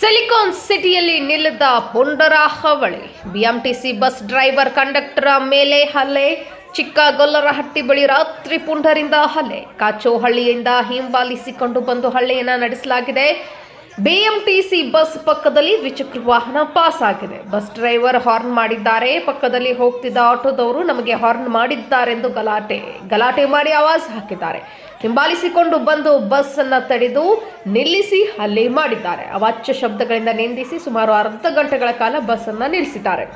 Silicon ಸಿಟಿಯಲ್ಲಿ ನಿಲ್ಲದ ಪುಂಡರ ಹವಳಿ ಬಿಎಂಟಿಸಿ ಬಸ್ ಡ್ರೈವರ್ ಕಂಡಕ್ಟರ್ ಮೇಲೆ ಹಲ್ಲೆ. ಚಿಕ್ಕಗೊಲ್ಲರಹಟ್ಟಿ ಬಳಿ ರಾತ್ರಿ ಪುಂಡರಿಂದ ಹಲ್ಲೆ. ಕಾಚೋಹಳ್ಳಿಯಿಂದ ಹಿಂಬಾಲಿಸಿಕೊಂಡು ಬಂದು ಹಳ್ಳಿಯನ್ನು ನಡೆಸಲಾಗಿದೆ. ಬಿಎಂಟಿಸಿ ಬಸ್ ಪಕ್ಕದಲ್ಲಿ ದ್ವಿಚಕ್ರ ವಾಹನ ಪಾಸ್ ಆಗಿದೆ. ಬಸ್ ಡ್ರೈವರ್ ಹಾರ್ನ್ ಮಾಡಿದ್ದಾರೆ. ಪಕ್ಕದಲ್ಲಿ ಹೋಗ್ತಿದ್ದ ಆಟೋದವರು ನಮಗೆ ಹಾರ್ನ್ ಮಾಡಿದ್ದಾರೆಂದು ಗಲಾಟೆ ಗಲಾಟೆ ಮಾಡಿ ಆವಾಜ್ ಹಾಕಿದ್ದಾರೆ. ಹಿಂಬಾಲಿಸಿಕೊಂಡು ಬಂದು ಬಸ್ ಅನ್ನ ತಡೆದು ನಿಲ್ಲಿಸಿ ಹಲ್ಲೆ ಮಾಡಿದ್ದಾರೆ. ಅವಾಚ್ಯ ಶಬ್ದಗಳಿಂದ ನಿಂದಿಸಿ ಸುಮಾರು ಅರ್ಧ ಗಂಟೆಗಳ ಕಾಲ ಬಸ್ ಅನ್ನ ನಿಲ್ಲಿಸಿದ್ದಾರೆ.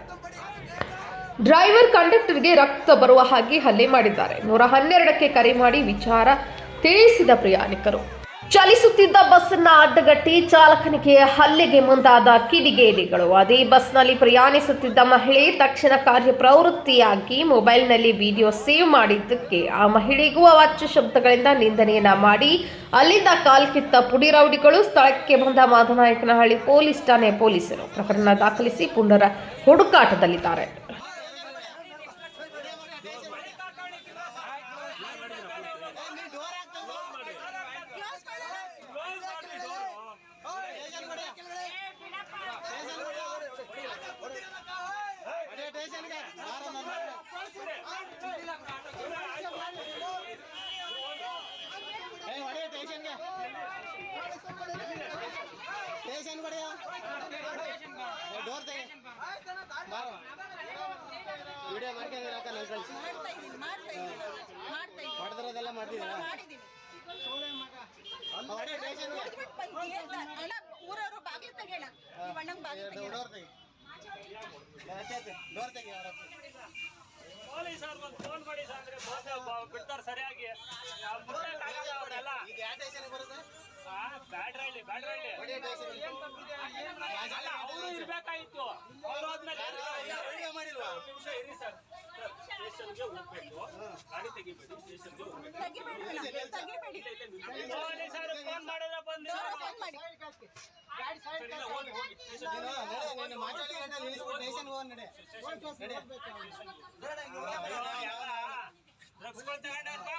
ಡ್ರೈವರ್ ಕಂಡಕ್ಟರ್ಗೆ ರಕ್ತ ಬರುವ ಹಾಗೆ ಹಲ್ಲೆ ಮಾಡಿದ್ದಾರೆ. ನೂರ ಹನ್ನೆರಡಕ್ಕೆ ಕರೆ ಮಾಡಿ ವಿಚಾರ ತಿಳಿಸಿದ ಪ್ರಯಾಣಿಕರು. ಚಲಿಸುತ್ತಿದ್ದ ಬಸ್ಸನ್ನ ಅಡ್ಡಗಟ್ಟಿ ಚಾಲಕನಿಗೆ ಹಲ್ಲೆಗೆ ಮುಂದಾದ ಕಿಡಿಗೇಡಿಗಳು ಅದೇ ಬಸ್ನಲ್ಲಿ ಪ್ರಯಾಣಿಸುತ್ತಿದ್ದ ಮಹಿಳೆ ತಕ್ಷಣ ಕಾರ್ಯಪ್ರವೃತ್ತಿಯಾಗಿ ಮೊಬೈಲ್ನಲ್ಲಿ ವಿಡಿಯೋ ಸೇವ್ ಮಾಡಿದ್ದಕ್ಕೆ ಆ ಮಹಿಳೆಗೂ ಅವಾಚ್ಯ ಶಬ್ದಗಳಿಂದ ನಿಂದನೆಯನ್ನ ಮಾಡಿ ಅಲ್ಲಿಂದ ಕಾಲ್ಕಿತ್ತ ಪುಡಿ ರೌಡಿಗಳು ಸ್ಥಳಕ್ಕೆ ಬಂದ ಮಾದನಾಯಕನಹಳ್ಳಿ ಪೊಲೀಸ್ ಠಾಣೆ ಪೊಲೀಸರು ಪ್ರಕರಣ ದಾಖಲಿಸಿ ಪುಂಡರ ಹುಡುಕಾಟದಲ್ಲಿದ್ದಾರೆ ಸ್ಟೇಷನ್ ಬಡಿಯ ಡೋರ್ ತೆಗೆ ಬಾರೋ ವಿಡಿಯೋ ಮಾಡ್ಕೊಂಡಿದ್ದೀರ ಅಕ್ಕ ನಾನು ಕಳಿಸಿ ಹೊಡೆದಿರೋದೆಲ್ಲ ಮಾಡ್ತಿದ್ದೀರಾ ಊರವರು ಬಾಗಿಲು ತೆಗೆಯಣ ಅಣ್ಣಂಗೆ ಬಾಗಿಲು ಡೋರ್ ತೆಗೆ ಆಚೆ ಆಚೆ ಡೋರ್ ತೆಗೆ ಅವ್ರ ಹತ್ರ. ಪೊಲೀಸರು ಒಂದು ಫೋನ್ ಮಾಡಿ ಸರ್ ಅಂದ್ರೆ ಬಿಡ್ತಾರೆ ಸರಿಯಾಗಿ. ನಾವು ಮುಟ್ಟಕ್ಕಾಗಲ್ಲ ಅವರೆಲ್ಲ. ಈಗ ಯಾವ ಬರುತ್ತೆ ಅಲ್ಲ ಅವರು ಇರ್ಬೇಕಾಗಿತ್ತು ಅವ್ರು ಹೋದ್ಮೇಲೆ ಮಾಡಿಲ್ವಾ? ನಿಮಿಷ ಇರಿ ಸರ್. ಸರ್, ಸ್ಟೇಷನ್ಗೆ ಹೋಗ್ಬೇಕು. ಗಾಡಿ ತೆಗಿಬೇಡಿ ಸ್ಟೇಷನ್ಗೆ ಹೋಗ್ಬೇಕು. ಫೋನ್ ಮಾಡಿದ್ರೆ ಬಂದಿಲ್ಲ ಡ್ರಗ್ಸ್ ತಗೊಂಡು